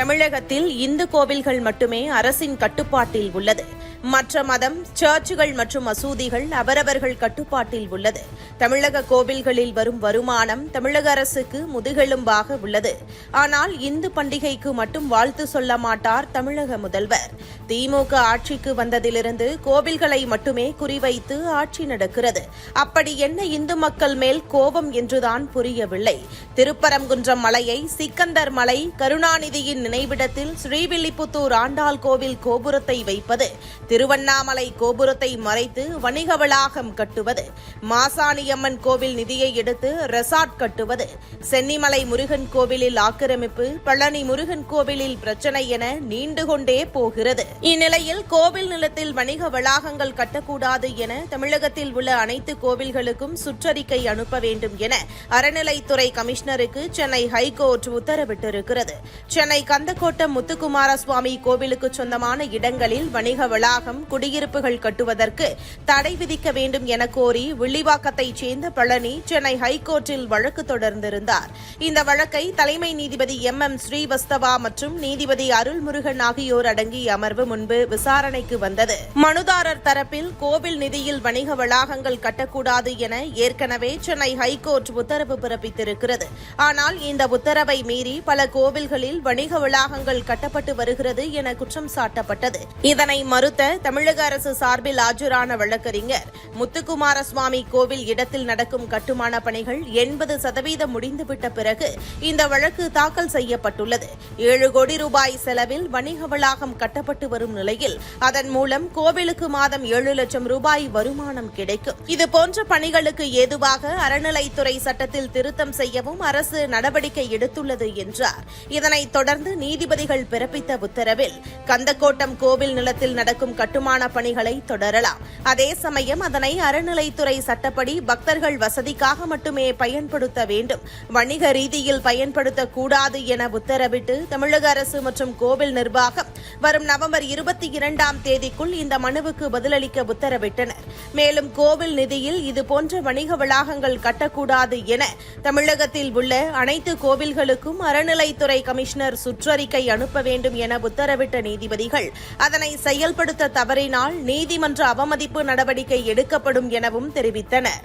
தமிழகத்தில் இந்து கோவில்கள் மட்டுமே அரசின் கட்டுப்பாட்டில் உள்ளது. மற்ற மதம் சர்ச்சுகள் மற்றும் மசூதிகள் அவரவர்கள் கட்டுப்பாட்டில் உள்ளது. தமிழக கோவில்களில் வரும் வருமானம் தமிழக அரசுக்கு முதுகெலும்பாக உள்ளது. ஆனால் இந்து பண்டிகைக்கு மட்டும் வாழ்த்து சொல்ல மாட்டார் தமிழக முதல்வர். திமுக ஆட்சிக்கு வந்ததிலிருந்து கோவில்களை மட்டுமே குறிவைத்து ஆட்சி நடக்கிறது. அப்படி என்ன இந்து மக்கள் மேல் கோபம் என்றுதான் புரியவில்லை. திருப்பரங்குன்றம் மலையை சிக்கந்தர் மலை கருணாநிதியின் நினைவிடத்தில் ஸ்ரீவில்லிபுத்தூர் ஆண்டாள் கோவில் கோபுரத்தை வைப்பது திருவண்ணாமலை கோபுரத்தை மறைத்து வணிக வளாகம் கட்டுவது மாசாணியம்மன் கோவில் நிதியை எடுத்து ரெசார்ட் கட்டுவது சென்னிமலை முருகன் கோவிலில் ஆக்கிரமிப்பு பழனி முருகன் கோவிலில் பிரச்சனை என நீண்டு கொண்டே போகிறது. இந்நிலையில் கோவில் நிலத்தில் வணிக வளாகங்கள் கட்டக்கூடாது என தமிழகத்தில் உள்ள அனைத்து கோவில்களுக்கும் சுற்றறிக்கை அனுப்ப வேண்டும் என அறநிலைத்துறை கமிஷனருக்கு சென்னை ஹைகோர்ட் உத்தரவிட்டிருக்கிறது. சென்னை கந்தக்கோட்டம் முத்துக்குமார சுவாமி கோவிலுக்கு சொந்தமான இடங்களில் வணிக வளாகம் குடியிருப்புகள் கட்டுவதற்கு தடை விதிக்க வேண்டும் என கோரி வில்லிவாக்கத்தைச் சேர்ந்த பழனி சென்னை ஹைகோர்ட்டில் வழக்கு தொடர்ந்திருந்தார். இந்த வழக்கை தலைமை நீதிபதி எம் எம் ஸ்ரீவஸ்தவா மற்றும் நீதிபதி அருள்முருகன் ஆகியோர் அடங்கிய அமர்வு முன்பு விசாரணைக்கு வந்தது. மனுதாரர் தரப்பில் கோவில் நிதியில் வணிக வளாகங்கள் கட்டக்கூடாது என ஏற்கனவே சென்னை ஹைகோர்ட் உத்தரவு பிறப்பித்திருக்கிறது. ஆனால் இந்த உத்தரவை மீறி பல கோவில்களில் வணிக வளாகங்கள் கட்டப்பட்டு வருகிறது என குற்றம் சாட்டப்பட்டது. இதனை மறுத்த தமிழக அரசு சார்பில் ஆஜரான வழக்கறிஞர் முத்துக்குமாரசுவாமி கோவில் இடத்தில் நடக்கும் கட்டுமான பணிகள் எண்பது சதவீதம் முடிந்துவிட்ட பிறகு இந்த வழக்கு தாக்கல் செய்யப்பட்டுள்ளது. ஏழு கோடி ரூபாய் செலவில் வணிக வளாகம் கட்டப்பட்டு வரும் நிலையில் அதன் மூலம் கோவிலுக்கு மாதம் ஏழு லட்சம் ரூபாய் வருமானம் கிடைக்கும். இதுபோன்ற பணிகளுக்கு ஏதுவாக அறநிலைத்துறை சட்டத்தில் திருத்தம் செய்யவும் அரசு நடவடிக்கை எடுத்துள்ளது என்றார். இதனைத் தொடர்ந்து நீதிபதிகள் பிறப்பித்த உத்தரவில் கந்தக்கோட்டம் கோவில் நிலத்தில் நடக்கும் கட்டுமான பணிகளை தொடரலாம். அதே சமயம் அதனை அறநிலைத்துறை சட்டப்படி பக்தர்கள் வசதிக்காக மட்டுமே பயன்படுத்த வேண்டும். வணிக ரீதியில் பயன்படுத்தக்கூடாது என உத்தரவிட்டு தமிழக அரசு மற்றும் கோவில் நிர்வாகம் வரும் நவம்பர் இருபத்தி இரண்டாம் தேதிக்குள் இந்த மனுவுக்கு பதிலளிக்க உத்தரவிட்டனர். மேலும் கோவில் நிதியில் இதுபோன்ற வணிக வளாகங்கள் கட்டக்கூடாது என தமிழகத்தில் உள்ள அனைத்து கோவில்களுக்கும் அறநிலைத்துறை கமிஷனர் சுற்றறிக்கை அனுப்ப வேண்டும் என உத்தரவிட்ட நீதிபதிகள் அதனை செயல்படுத்த தவறினால் நீதிமன்ற அவமதிப்பு நடவடிக்கை எடுக்கப்படும் எனவும் தெரிவித்தனர்.